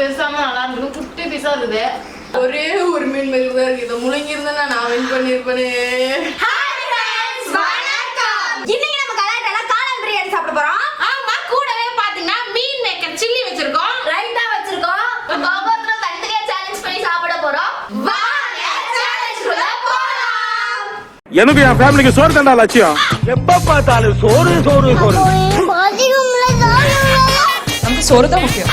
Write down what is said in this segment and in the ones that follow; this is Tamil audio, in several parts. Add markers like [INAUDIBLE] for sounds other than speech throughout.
பேசாம நல்லா இருக்குது குட்டி பீஸா இருக்குது ஒரே ஒரு மீன் மேல் தான் இருக்கு. இதை முழுங்கி இருந்தா நான் வின் பண்ணிருப்பேனே இன்னைக்கு நம்ம கலாட்டால காளான் பிரியாணி சாப்பிட போறோம். ஆமா கூடவே பாத்தீங்கன்னா மீன் மேக்கர் சில்லி வச்சிருக்கோம். ரைட்டா வச்சிருக்கோம். ஒவ்வொருத்தரும் தனித்தனியா சேலஞ்ச் பண்ணி சாப்பிட போறோம். எனக்கு என் ஃபேமிலிக்கு சோறு தண்டா லட்சியம். எப்ப பார்த்தாலும் சோறு சோறு சோறு. நமக்கு சோறு தான் முக்கியம்.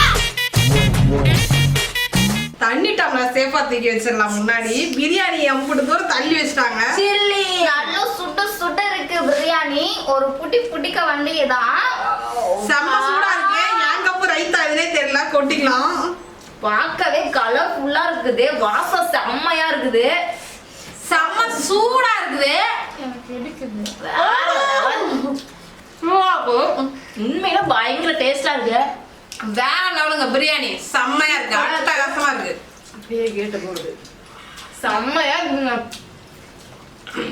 டம்ளர் சேஃபா தூக்கி வச்சிடலாம் முன்னாடி. பிரியாணி எம்புட்டு தூரம் தள்ளி வச்சிட்டாங்க. சில்லி. நல்ல சுட்டு சுட்டு இருக்கு பிரியாணி. ஒரு புட்டி புட்டிக்க வேண்டியதான். செம்ம சூடா இருக்கு. என் கப்பு ரைத்தா இதுனே தெரியல. கொட்டிக்கலாம். பார்க்கவே கலர்ஃபுல்லா இருக்குது. வாசம் செம்மையா இருக்குது. செம்ம சூடா இருக்குது. உண்மையில பயங்கர டேஸ்டா இருக்கு. வேற லெவலுங்க பிரியாணி. செம்மையா இருக்கு அட்டகாசமா இருக்கு. அப்படியே கேட்டு போகுது. செம்மையா இருக்குங்க.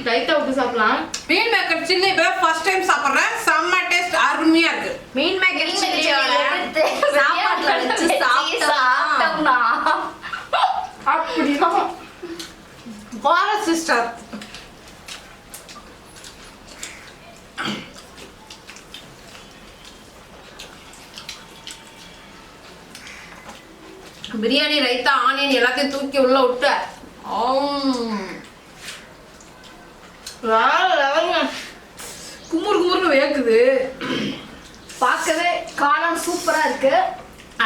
லைட்டா விட்டு சாப்பிடலாம். மீன் மேக்கர் சில்லி இப்பதான் ஃபர்ஸ்ட் டைம் சாப்பிடுறேன். செம்ம டேஸ்ட் அருமையா இருக்கு. மீன் மேக்கர் சில்லியோட சாப்பாட்டுல வச்சு சாப்பிட்டோம்னா. அப்படிதான் சிஸ்டர் பிரியாணி ரைத்தா ஆனியன் எல்லாத்தையும் தூக்கி உள்ள விட்டு. குமுறு குமுறுன்னு வேக்குது. பார்க்கவே காளான் சூப்பரா இருக்கு.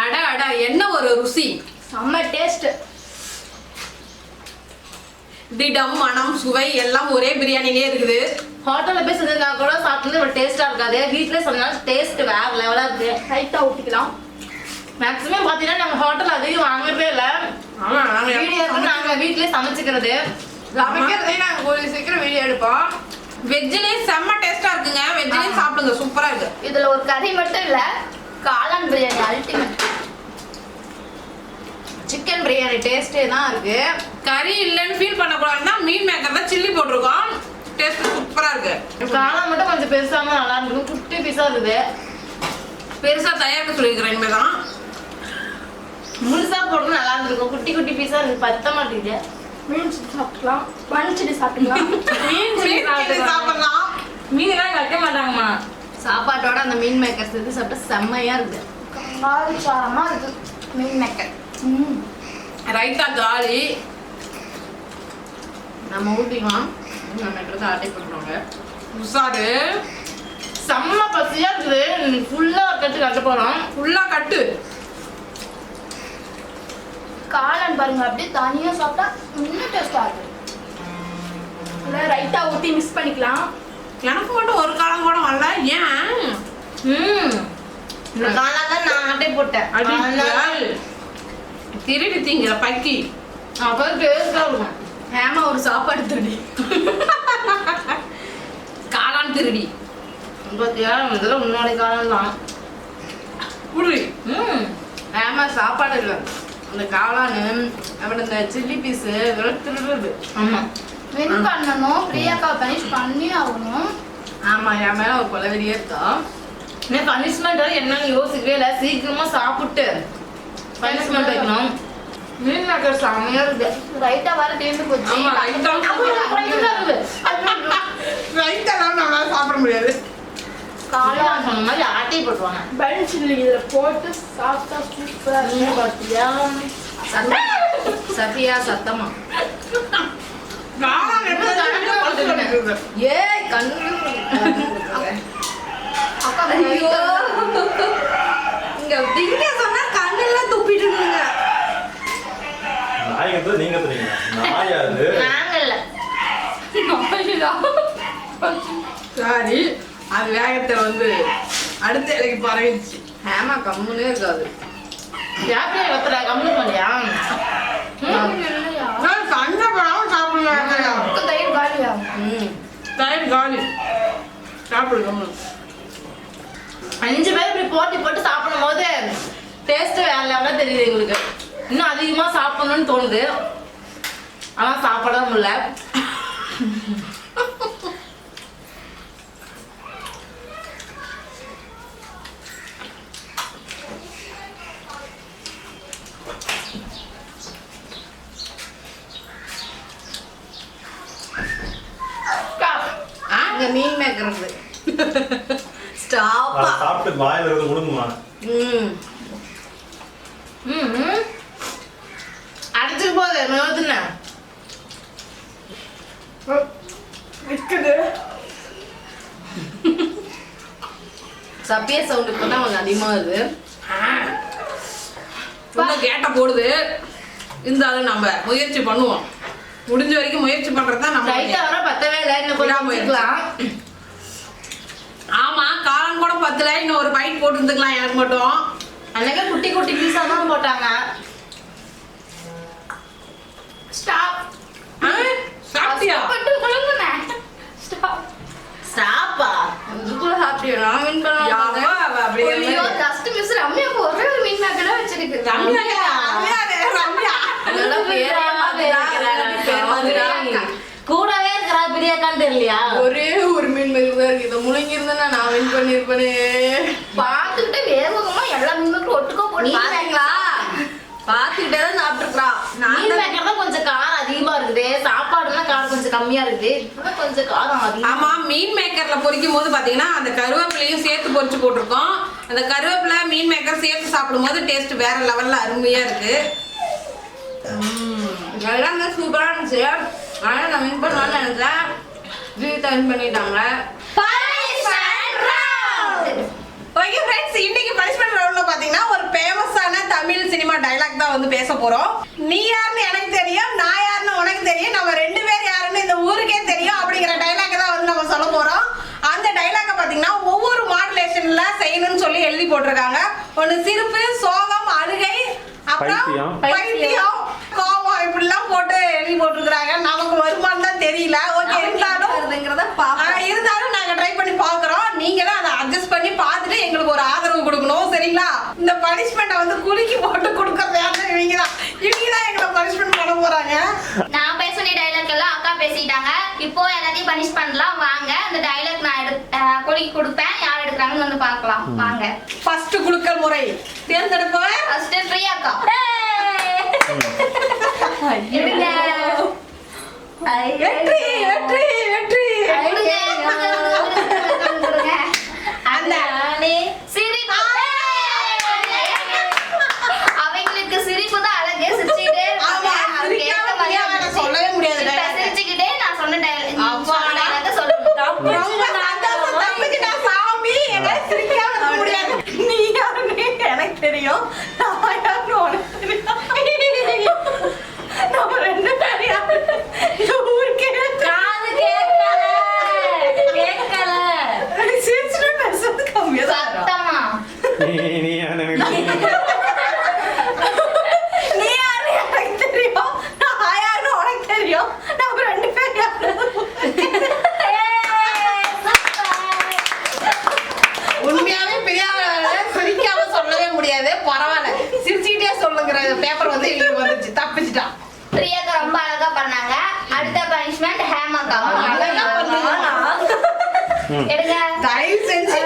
அட அட என்ன ஒரு ருசி. செம்ம டேஸ்ட் திடம் மனம் சுவை எல்லாம் ஒரே பிரியாணிலே இருக்குது. ஹோட்டல்ல போய் செஞ்சிருந்தா கூட சாப்பிட்டு ஒரு டேஸ்டா இருக்காது. வீட்ல சொன்னாலும் டேஸ்ட் வேற லெவலா இருக்கு. ரைட்டா ஊத்திக்கலாம் மேக்ஸிமம் பாத்தீங்கன்னா நம்ம ஹோட்டல் அதிகம் வாங்குறதே இல்ல. ஆமா நாங்க வீடியோ எடுத்து நாங்க வீட்லயே சமைச்சுக்கிறது. சமைக்கிறதே நாங்க ஒரு சீக்கிரம் வீடியோ எடுப்போம். வெஜ்ஜிலேயே செம்ம டேஸ்டா இருக்குங்க. வெஜ்ஜிலேயும் சாப்பிடுங்க சூப்பரா இருக்கு. இதுல ஒரு கறி மட்டும் இல்ல காளான் பிரியாணி அல்டிமேட் சிக்கன் பிரியாணி டேஸ்டே தான் இருக்கு. கறி இல்லைன்னு ஃபீல் பண்ணக்கூடாதுன்னா மீன் மேக்கர் தான் சில்லி போட்டிருக்கோம். டேஸ்ட் சூப்பரா இருக்கு. காளான் மட்டும் கொஞ்சம் பெருசாம நல்லா இருக்கு குட்டி பீஸா இருக்குது பெருசா தயாரிக்க சொல்லியிருக்கிறேன் இனிமே தான் முழுசா போட்டு நல்லா இருந்திருக்கும். குட்டி குட்டி பீஸா இருக்கு. பத்த மாட்டேங்குது. மீன் சில்லி சாப்பிட்டுக்கலாம் பன் சில்லி சாப்பிட்டுக்கலாம் மீன் சில்லி சாப்பிடலாம். மீன் எல்லாம் கட்ட மாட்டாங்கம்மா. சாப்பாட்டோட அந்த மீன் மேக்கர் சேர்த்து சாப்பிட்டா செம்மையா இருக்கு. காரமா இருக்கு. Meal maker. ம். ரைத்தா காலி. நம்ம ஊட்டிக்கலாம் நம்ம எடுத்து ஆட்டை பண்ணுறோங்க உசாரு. செம்ம பசியா இருக்குது. ஃபுல்லா கட்டு கட்ட போறோம். ஃபுல்லா கட்டு. காளான் பாருங்க அப்படியே தனியா சாப்பிட்டா இன்னும் டேஸ்டா இருக்கு இல்ல ரைட்டா ஊத்தி மிக்ஸ் பண்ணிக்கலாம். எனக்கு மட்டும் ஒரு காலம் கூட வரல. ஏன்? ம். இந்த காளான் தான் நான் ஆட்டை போட்டேன். திருடி திங்கிற பக்கி. அப்போ டேஸ்டா இருக்கும் ஏமா ஒரு சாப்பாடு திருடி. காளான் திருடி. பார்த்தியா இதெல்லாம் முன்னாடி காளான் தான். புடி ம். ஆமா சாப்பாடு இல்லை. அந்த காளான் அப்புறம் இந்த சில்லி பீஸு இதெல்லாம் திருடுறது ஆமா. வின் பண்ணணும். பிரியாக்கா பனிஷ் பண்ணி ஆகணும். ஆமா என் மேல ஒரு கொலவெறியே இருக்கா? இன்னும் பனிஷ்மெண்ட் என்னன்னு யோசிக்கவே இல்லை. சீக்கிரமா சாப்பிட்டு பனிஷ்மெண்ட் வைக்கணும். மீன் மேக்கர் செம்மையா இருக்கு. ரைட்டா வர தீர்ந்து போச்சு. ரைத்தெல்லாம் [LAUGHS] நம்மளால சாப்பிட முடியாது. சொன்ன மாதிரி ஆட்டை போட்டுருவாங்க. பன் சில்லி இதுல போட்டு சாப்பிட்டா சூப்பரா ம், பார்த்தியா? சத்தியா சத்தமா. ஏய் கண்ணு இங்க திங்க சொன்னா கண்ணெல்லாம் துப்பிட்டு நாயகத்துல நீங்க தெரியுங்க நாயா அது நாங்க இல்ல சாரி அது வேகத்தை வந்து அடுத்த இலைக்கு பரவிடுச்சு ஹேமா கம்முனே இருக்காது. யாத்திரை ஒருத்தர கம்மி பண்ணியா நான் சண்டை போடாம சாப்பிடுவேன் தயிர் காலியா? ம். தயிர் காலி. சாப்பிடு கம்மு அஞ்சு பேர் இப்படி போட்டி போட்டு சாப்பிடும் போது டேஸ்ட் வேற லெவலாக தெரியுது எங்களுக்கு. இன்னும் அதிகமா சாப்பிடணும்னு தோணுது. ஆனா சாப்பிட முடியல அங்க மீன் மேக்கிறது அதை ஸ்டாப்பா சாப்பிட்டு வாயில இருந்து முழுங்குமா ம். ம் ம். அடிச்சுட்டு போகுது மெழுதுன்னு இருக்குது சப்பிய சவுண்ட் இப்போ தான் கொஞ்சம் அதிகமாக வருது. உள்ள கேட்ட போடுது. இருந்தாலும் நம்ம முயற்சி பண்ணுவோம். முடிஞ்ச வரைக்கும் முயற்சி பண்றது தான் நம்ம லைட்டாக வர பத்தவே இல்லை இன்னும் கொஞ்சம் விடாம வச்சுக்கலாம் ஆமா காலம் கூட பத்தல இன்னும் ஒரு பைட் போட்டு இருந்துக்கலாம் எனக்கு மட்டும். அன்னைக்கே குட்டி குட்டி பீஸாக தான் போட்டாங்க. ஸ்டாப் சாப்பிட்டியா? ஸ்டாப் ஸ்டாப்பா இதுக்குள்ள சாப்பிட்டியா? நான் வின் அவ அப்படியே ஜஸ்ட் மிஸ் ரம்யாக்கு ஒரே ஒரு மீன் மேக்கர் தான் வச்சிருக்கு. ரம்யா, ரம்யா, ரம்யா. அதோட பேரே மாதிரிடா, பேர். கூடவே இருக்கிறா பிரியாக்கான்னு தெரியலையா? ஒரே மேக்கர் தான் இருக்கு இதை முழுங்கி இருந்தா நான் வின் பண்ணிருப்பேனே பார்த்துக்கிட்டே வேகமா எல்லா மீன் மேக்கரும் ஒட்டுக்கோ போட்டு பாத்தீங்களா பாத்துக்கிட்டே தான் சாப்பிட்டுருக்கா மீன் மேக்கர் தான் கொஞ்சம் காரம் அதிகமா இருக்குது. சாப்பாடுலாம் காரம் கொஞ்சம் கம்மியா இருக்குது. கொஞ்சம் காரம் அதிகமா ஆமா மீன் மேக்கர்ல பொரிக்கும் போது பாத்தீங்கன்னா அந்த கருவேப்பிலையும் சேர்த்து பொரிச்சு போட்டிருக்கோம். அந்த கருவேப்பிலை மீன் மேக்கர் சேர்த்து சாப்பிடும்போது டேஸ்ட் வேற லெவல்ல அருமையா இருக்கு. எல்லாமே சூப்பரா இருந்துச்சு ஆனா நான் வின் பண்ணலாம்னு நினைச்சேன். ஜீவிதா வின் பண்ணிட்டாங்க. ஃப்ரெண்ட்ஸ் இன்னைக்கு பனிஷ்மெண்ட் ரவுண்ட்ல பாத்தீங்கன்னா ஒரு ஃபேமஸான தமிழ் சினிமா டைலாக் தான் வந்து பேச போறோம். நீ யாருன்னு எனக்கு தெரியும் நான் யாருன்னு உனக்கு தெரியும் நம்ம ரெண்டு பேர் யாருன்னு இந்த ஊருக்கே தெரியும் அப்படிங்கிற டைலாக் தான் வந்து நம்ம சொல்ல போறோம். அந்த டைலாக பாத்தீங்கன்னா ஒவ்வொரு மாடுலேஷன்ல செய்யணும்னு சொல்லி எழுதி போட்டிருக்காங்க. ஒன்னு சிரிப்பு சோகம் அழுகை அப்புறம் பைத்தியம். பைத்தியம் கோபம் இப்படிலாம் போட்டு எழுதி போட்டிருக்காங்க நமக்கு வருமானம் தான் தெரியல. ஓகே இருந்தாலும் ஆ, இருந்தாலும் நாங்க ட்ரை பண்ணி பாக்குறோம். நீங்களும் அதை அட்ஜஸ்ட் பண்ணி பார்த்துட்டு எங்களுக்கு ஒரு ஆதரவு கொடுக்கணும் சரிங்களா? இந்த பனிஷ்மெண்ட்டை வந்து குலுக்கி போட்டு கொடுக்கறது யாருன்னு இவங்க தான் இவங்க தான் எங்களை பனிஷ்மெண்ட் பண்ண போறாங்க. நான் பேச வேண்டிய டைலாக் எல்லாம் அக்கா பேசிட்டாங்க. இப்போ எல்லாத்தையும் பனிஷ் பண்ணலாம். வாங்க அந்த டைலாக் நான் எடு கொலிக்கு கொடுப்பேன். யார் எடுக்கிறாங்கன்னு வந்து பார்க்கலாம். வாங்க. ஃபர்ஸ்ட் குலுக்கல் முறை. தேர்ந்தெடுப்பவன் ஃபர்ஸ்ட் பிரியாக்கா எடுங்க வெற்றி வெற்றி வெற்றி கொடுங்க, கொடுங்க, கொடுங்க, கொடுங்க. அந்த சிரிப்பு அவங்களுக்கு சிரிப்பு தான் அழகு சிரிச்சுக்கிட்டே ஆமா, இருப்பாங்க. அதுக்கு ஏத்த சிரிக்காம மாதிரியே முடியாது, வந்துச்சு. சொல்லவே முடியாது இப்ப dialogue. சிரிச்சுக்கிட்டே நான் சொன்ன dialogue- அப்பா. சொன்ன dialogue சொல்லணும். ரொம்ப சந்தோஷம் தம்பிக்கிட்ட சாமி என்னால சிரிக்காம இருக்க முடியாது நீ யாருன்னு எனக்கு தெரியும் நான் யாருன்னு உனக்கு தெரியும் நம்ம ரெண்டு பேரும் யாரு இந்த ஊருக்கே காது கேட்கல கேட்கல சிரிச்சுட்டு பேசுறது கம்மியா தான் வரும். சத்தமா நீ நீ எனக்கு தெரியும். நீ யாரு எனக்கு தெரியும் நான் யாருன்னு உனக்கு தெரியும் நம்ம ரெண்டு பேரும் யாரு உண்மையாவே பிரியாவை சிரிக்காம சொல்லவே முடியாது பரவாயில்ல சிரிச்சுக்கிட்டே சொல்லுங்கிற பேப்பர் வந்து இவங்களுக்கு வந்துச்சு தப்பிச்சிட்டான் பிரியாக்கா ரொம்ப அழகா பண்ணாங்க அடுத்த பனிஷ்மெண்ட் ஹேமாக்கா அழகா பண்ணுவானா? எடுங்க தயவு செஞ்சு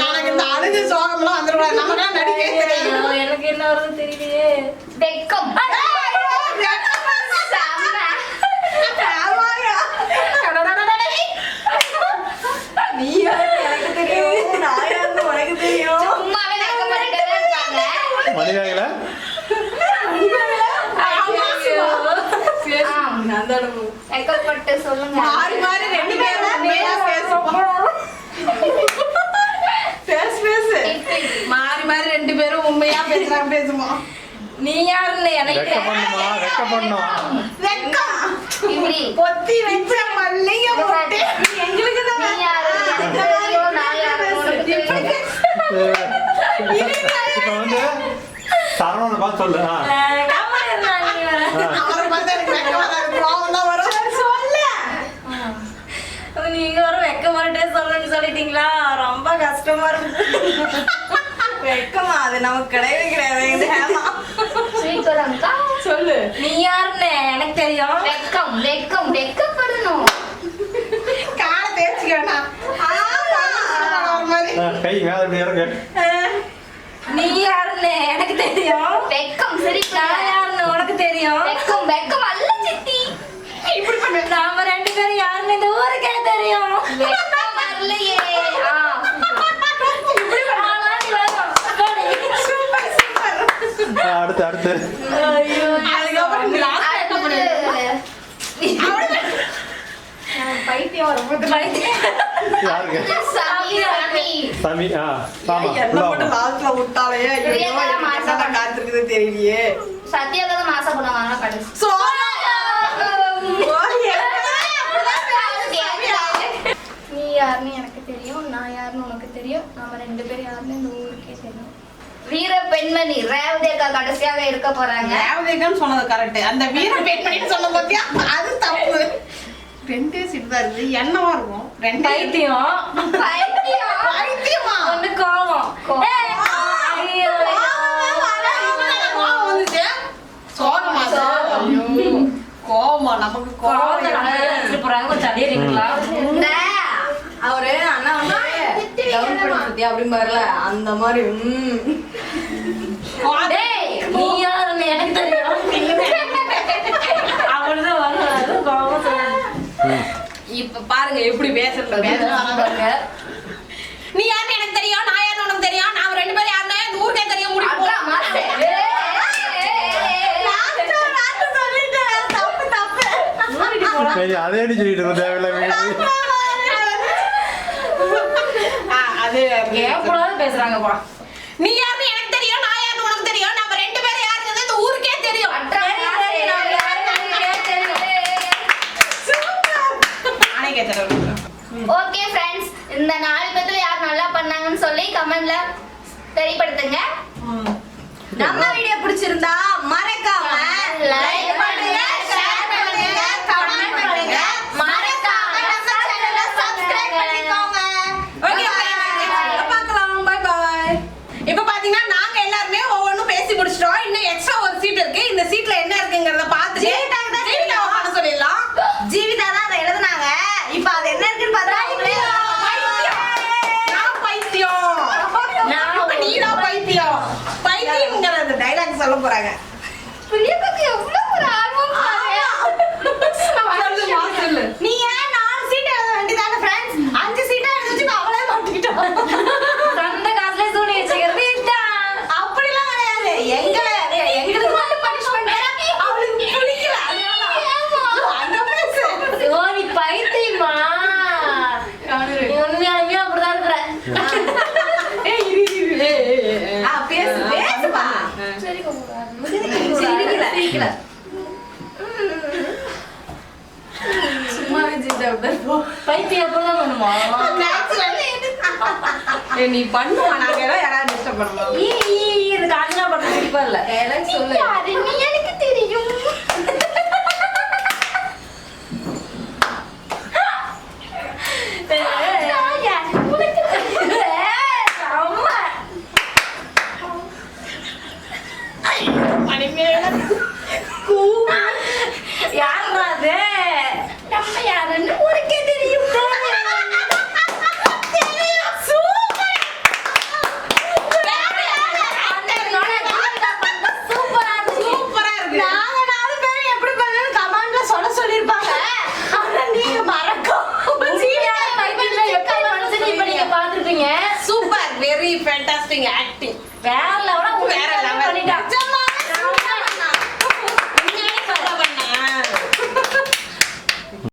எனக்கு இந்த அழுது சோகம்லாம் வந்துடக்கூடாது நமக்கெல்லாம் நடிக்கவே தெரியும் எனக்கு என்ன வருது தெரியலையே வெக்கம் செம்ம. ஆமாங்க. நீ யாரு எனக்கு தெரியும் நான் யாருன்னு உனக்கு தெரியும் சும்மாவே வெக்கப்பட்டுட்டே தான் இருப்பாங்க மணிமேகலை ஆம். வெக்கப்பட்டு சொல்லுங்க. மாறி மாறி ரெண்டு பேரும் பேசு பேசு. மாறி மாறி ரெண்டு பேரும் உண்மையா பேசுறாங்க பேசுவோம் நீ யாருன்னு எனக்கு வெக்க பண்ணுமா வெக்க பண்ணும்? வெக்கம் இப்படி. பொத்தி வச்ச மல்லிகை போட்டு எங்களுக்கு தான் நீ யாரு? எனக்கு தெரியும், நான் யாரு? உனக்கு தெரியும். இப்ப வந்து சரவணனை பார்த்து சொல்லு ஆ. அவரை பார்த்தா எனக்கு வெக்கமா தான் இருக்கு. கோவம் தான் வரும். சரி. நீங்க ஒரு வெக்க மாட்டே சொல்லணும்னு சொல்லிட்டீங்களா? ரொம்ப கஷ்டமா இருக்கு. வெக்கமா அது நமக்கு கிடையவே கிடையாது. சொல்லு. நீ யாருன்னு எனக்கு தெரியும். வெக்கம் வெக்கம் வெக்கப்படணும். காலை தேய்ச்சிக்க வேணாம். ஆமா. ஒரு மாதிரி. ஆ, கை மேல இறங்கு. நீ யாருன்னு எனக்கு தெரியும். வெக்கம் சிரிப்பு நான் யாருன்னு உனக்கு தெரியும். வெக்கம் வெக்கம் அல்ல சித்தி. இப்படி பண்ண நாம ரெண்டு பேரும் யாருன்னு இந்த ஊருக்கே தெரியும். வரலையே. அடுத்து அடுத்து பண்ணுவீங்க? பைத்தியம் பைத்தியம் யாருக்கு சாமி. சாமி என்ன. லாஸ்ட்ல விட்டாலே காத்திருக்குது தெரியலையே. சத்யாவுக்கு தான் மாசா போடுவாங்க கடைசி சோழா! ஓ, என்னடா நீ யாருன்னு எனக்கு தெரியும் நான் யாருன்னு உனக்கு தெரியும். நம்ம ரெண்டு பேரும் யாருன்னு இந்த ஊருக்கே தெரியும் வீர பெண்மணி ரேவதி அக்கா கடைசியாக இருக்க போறாங்க. ரேவதிகன் சொன்னது கரெக்ட் அந்த வீர பெண்மணின்னு சொன்ன பாத்தியா அது தப்பு. ரெண்டே சீட் தான் இருக்குது. என்னவா இருக்கும்? ரெண்டே பைத்தியம். பைத்தியம். பைத்தியமா? ஒண்ணு கோவம். கோவம். நமக்கு கோவம் போறாங்க. கொஞ்சம் நிக்கலாம் இந்த அவரு அண்ணா வந்து டவுன் பண்ணி சுத்தியா அப்படிம்பாருல அந்த மாதிரி ம். டேய் நீ யாருன்னு எனக்கு தெரியும் அவள்தான் வராது கோவம் சொல்லாது. இப்ப பாருங்க எப்படி பேசுறது பாருங்க. நீ யாருன்னு எனக்கு தெரியும் நான் யாருன்னு உனக்கு தெரியும்? நாம ரெண்டு பேரும் யாருன்னு ஊருக்கே தெரியும் சரி அதே சொல்லிட்டு தேவையில்லை ஆ, அது கேட்கக்கூடாது பேசுறாங்கப்பா நீ யாருன்னு எனக்கு தெரியும் நான் யாருன்னு உனக்கு தெரியும். நம்ம ரெண்டு பேரும் யாருன்னு இந்த ஊருக்கே தெரியும். ஓகே ஃப்ரெண்ட்ஸ் இந்த நாலு பேத்துல யார் நல்லா பண்ணாங்கன்னு சொல்லி கமெண்ட்ல தெரியப்படுத்துங்க. நம்ம வீடியோ பிடிச்சிருந்தா மறக்காம லைக் பண்ணுங்க. Dzień விட பைத்தியம் அப்படிதான் பண்ணுமா? நீ பண்ணுவா நாங்க யாராவது டிஸ்டர்ப் பண்ணலாம் ஈ ஈ ஈ, இது காஞ்சனா பண்ற சிரிப்பா இல்ல சொல்லு